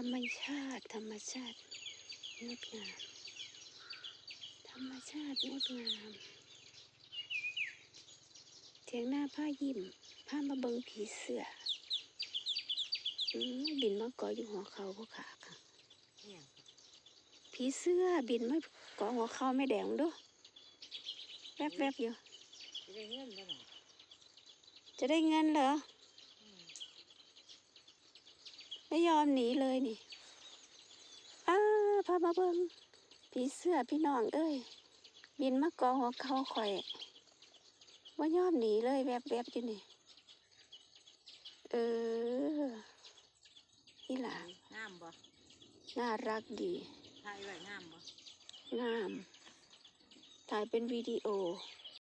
รรมชาติ ธรรมชาติงดงามธรรมชาติงดงามเถียงหน้าผ้ายิ้มผ้ามาเบิงผีเสืออืมบินมาเกาะอยู่หัวเขาพวกขาค่ะเนี่ยผีเสื้อบินมาเกาะหัวเขาไม่แดงเด้วยแวบๆอยู่จะได้เงินบ่หรอจะได้เงินเหรออืม ไม่ยอมหนีเลยนี่อ้าพามาเบิงผีเสื้อพี่น้องเอ้ยบินมากองหัวเขาข่อยว่ายอมหนีเลยแวบๆอยู่นี่เออนี่ล่ะงามบ่น่ารักดีถ่ายไว้งามบ่งามถ่ายเป็นวิดีโออ